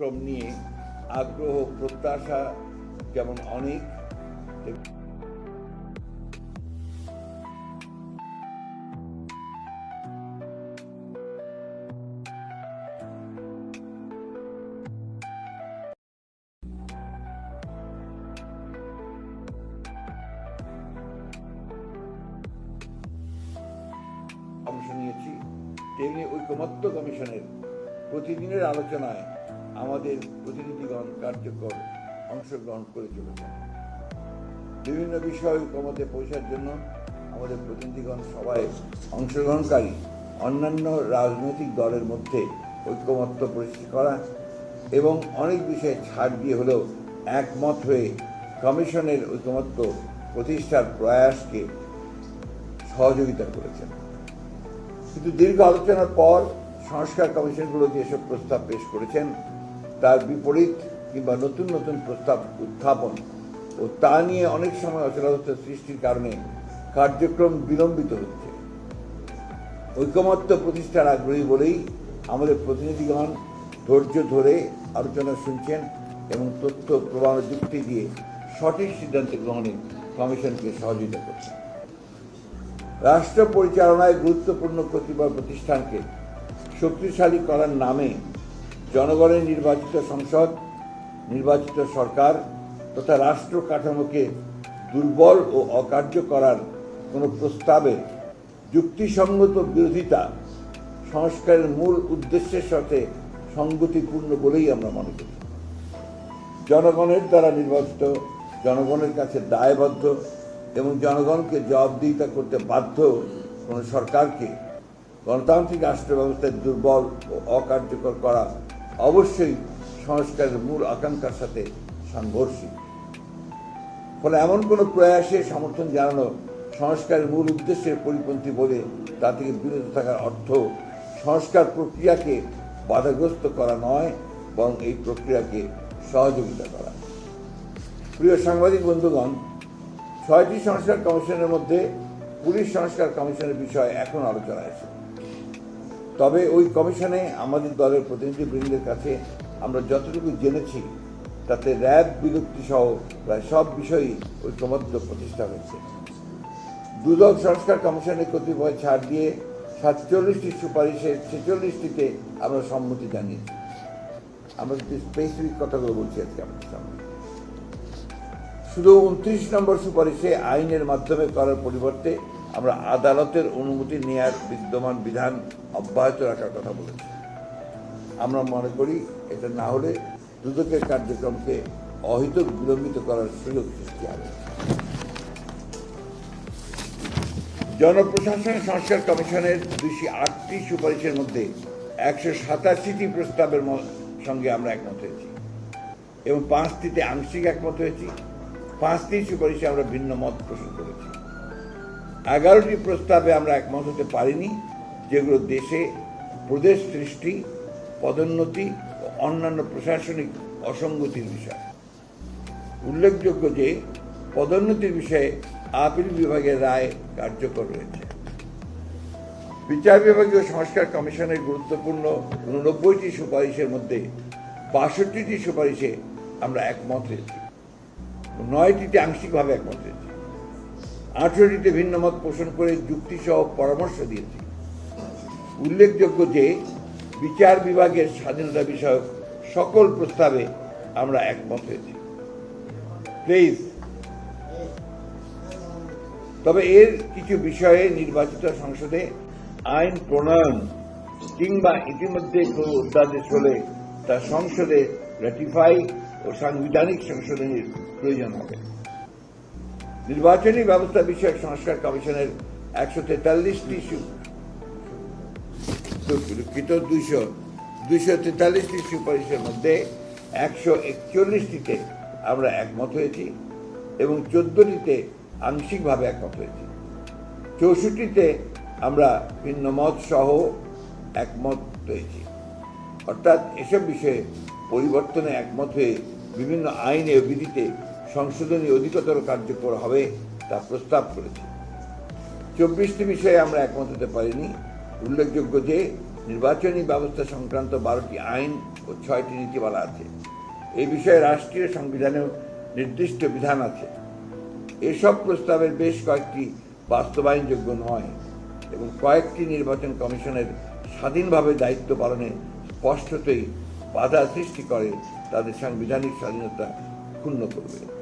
কার্যক্রম নিয়ে আগ্রহ প্রত্যাশা যেমন অনেক অংশ নিয়েছি তেমনি ঐকমত্য কমিশনের প্রতিদিনের আলোচনায় আমাদের প্রতিনিধিগণ কার্যকর অংশগ্রহণ করে চলেছেন। বিভিন্ন বিষয় ঐকমতে পৌঁছার জন্য আমাদের প্রতিনিধিগণ সবাই অংশগ্রহণকারী। অন্যান্য রাজনৈতিক দলের মধ্যে ঐক্যমত্য পরিষ্কার করা এবং অনেক বিষয়ে ছাড় দিয়ে হলেও একমত হয়ে কমিশনের ঐকমত্য প্রতিষ্ঠার প্রয়াসকে সহযোগিতা করেছেন। কিন্তু দীর্ঘ আলোচনার পর সংস্কার কমিশনগুলো যেসব প্রস্তাব পেশ করেছেন তার বিপরীত কিংবা নতুন নতুন প্রস্তাব উত্থাপন ও তা নিয়ে অনেক সময় অচলাবস্থা সৃষ্টির কারণে কার্যক্রম বিলম্বিত হচ্ছে। ঐকমত্য প্রতিষ্ঠার আগ্রহী বলেই আমাদের প্রতিনিধিগণ ধৈর্য ধরে আলোচনা শুনছেন এবং তথ্য প্রমাণ যুক্তি দিয়ে সঠিক সিদ্ধান্ত গ্রহণে কমিশনকে সহযোগিতা করছেন। রাষ্ট্র পরিচালনায় গুরুত্বপূর্ণ প্রতিভা প্রতিষ্ঠানকে শক্তিশালী করার নামে জনগণের নির্বাচিত সংসদ, নির্বাচিত সরকার তথা রাষ্ট্র কাঠামোকে দুর্বল ও অকার্য করার কোনো প্রস্তাবে যুক্তিসঙ্গত বিরোধিতা সংস্কারের মূল উদ্দেশ্যের সাথে সঙ্গতিপূর্ণ বলেই আমরা মনে করি। জনগণের দ্বারা নির্বাচিত, জনগণের কাছে দায়বদ্ধ এবং জনগণকে জবাবদিহিতা করতে বাধ্য কোনো সরকারকে গণতান্ত্রিক রাষ্ট্র ব্যবস্থায় দুর্বল ও অকার্যকর করা অবশ্যই সংস্কারের মূল আকাঙ্ক্ষার সাথে সাংঘর্ষিক। ফলে এমন কোনো প্রয়াসে সমর্থন জানানো সংস্কারের মূল উদ্দেশ্যের পরিপন্থী বলে তা থেকে বিরত থাকার অর্থ সংস্কার প্রক্রিয়াকে বাধাগ্রস্ত করা নয়, বরং এই প্রক্রিয়াকে সহযোগিতা করা। প্রিয় সাংবাদিক বন্ধুগণ, ছয়টি সংস্কার কমিশনের মধ্যে পুলিশ সংস্কার কমিশনের বিষয় এখন আলোচনা আছে। তবে ওই কমিশনে আমাদের দলের প্রতিনিধিবৃন্দের কাছে আমরা যতটুকু জেনেছি, তাতে র্যাব বিলুপ্তি সহ প্রায় সব বিষয়ই ঐক্যবদ্ধ প্রতিষ্ঠা হয়েছে। দুদক সংস্কার কমিশনের কতিপয় ছাড় দিয়ে সাতচল্লিশটি সুপারিশের ছেচল্লিশটিতে আমরা সম্মতি জানিয়েছি। আমরা যদি স্পেসিফিক কথাগুলো বলছি, আজকে আপনার সামনে। শুধু উনত্রিশ নম্বর সুপারিশে আইনের মাধ্যমে করার পরিবর্তে আমরা আদালতের অনুমতি নেয়ার বিদ্যমান বিধান অব্যাহত রাখার কথা বলেছি। আমরা মনে করি এটা না হলে দুদকের কার্যক্রমকে অহিত বিলম্বিত করার সুযোগ সৃষ্টি হবে। জনপ্রশাসন সংস্কার কমিশনের দুইশো আটটি সুপারিশের মধ্যে একশো সাতাশিটি প্রস্তাবের সঙ্গে আমরা একমত হয়েছি এবং পাঁচটিতে আংশিক একমত হয়েছি। পাঁচটি সুপারিশে আমরা ভিন্ন মত পোষণ করেছি। এগারোটি প্রস্তাবে আমরা একমত হতে পারিনি, যেগুলো দেশে প্রদেশ সৃষ্টি, পদোন্নতি ও অন্যান্য প্রশাসনিক অসঙ্গতির বিষয়। উল্লেখযোগ্য যে, পদোন্নতির বিষয়ে আপিল বিভাগের রায় কার্যকর রয়েছে বিচার বিভাগীয় সংস্কার কমিশনের গুরুত্বপূর্ণ উননব্বইটি সুপারিশের মধ্যে বাষট্টিটি সুপারিশে আমরা একমত হয়েছি। নয়টিতে আংশিকভাবে একমত হয়েছি। আঠেরোটিতে ভিন্ন মত পোষণ করে যুক্তিসহ পরামর্শ দিয়েছি। উল্লেখযোগ্য যে, বিচার বিভাগের স্বাধীনতা বিষয়ক সকল প্রস্তাবে আমরা একমত হয়েছি। প্লিজ। তবে এর কিছু বিষয়ে নির্বাচিত সংসদে আইন প্রণয়ন কিংবা ইতিমধ্যে কোনো অধ্যাদেশ হলে তা সংসদে রেটিফাই ও সাংবিধানিক সংশোধনের প্রয়োজন হবে। নির্বাচনী ব্যবস্থা বিষয়ক সংস্কার কমিশনের একশো তেতাল্লিশটি দুঃখিত, দুইশো দুইশো তেতাল্লিশটি সুপারিশের মধ্যে একশো একচল্লিশটিতে আমরা একমত হয়েছি এবং চোদ্দটিতে আংশিকভাবে একমত হয়েছি। চৌষট্টিতে আমরা ভিন্ন মত সহ একমত হয়েছি। অর্থাৎ এসব বিষয়ে পরিবর্তনে একমত হয়ে বিভিন্ন আইনে বিধিতে সংশোধনী অধিকতর কার্যকর হবে তা প্রস্তাব করেছে। চব্বিশটি বিষয়ে আমরা একমত হতে পারিনি। উল্লেখযোগ্য যে, নির্বাচনী ব্যবস্থা সংক্রান্ত বারোটি আইন ও ছয়টি নীতিমালা আছে। এই বিষয়ে রাষ্ট্রীয় সংবিধানেও নির্দিষ্ট বিধান আছে। এসব প্রস্তাবের বেশ কয়েকটি বাস্তবায়নযোগ্য নয় এবং কয়েকটি নির্বাচন কমিশনের স্বাধীনভাবে দায়িত্ব পালনে স্পষ্টতই বাধা সৃষ্টি করে, তাদের সাংবিধানিক স্বাধীনতা ক্ষুণ্ণ করবে।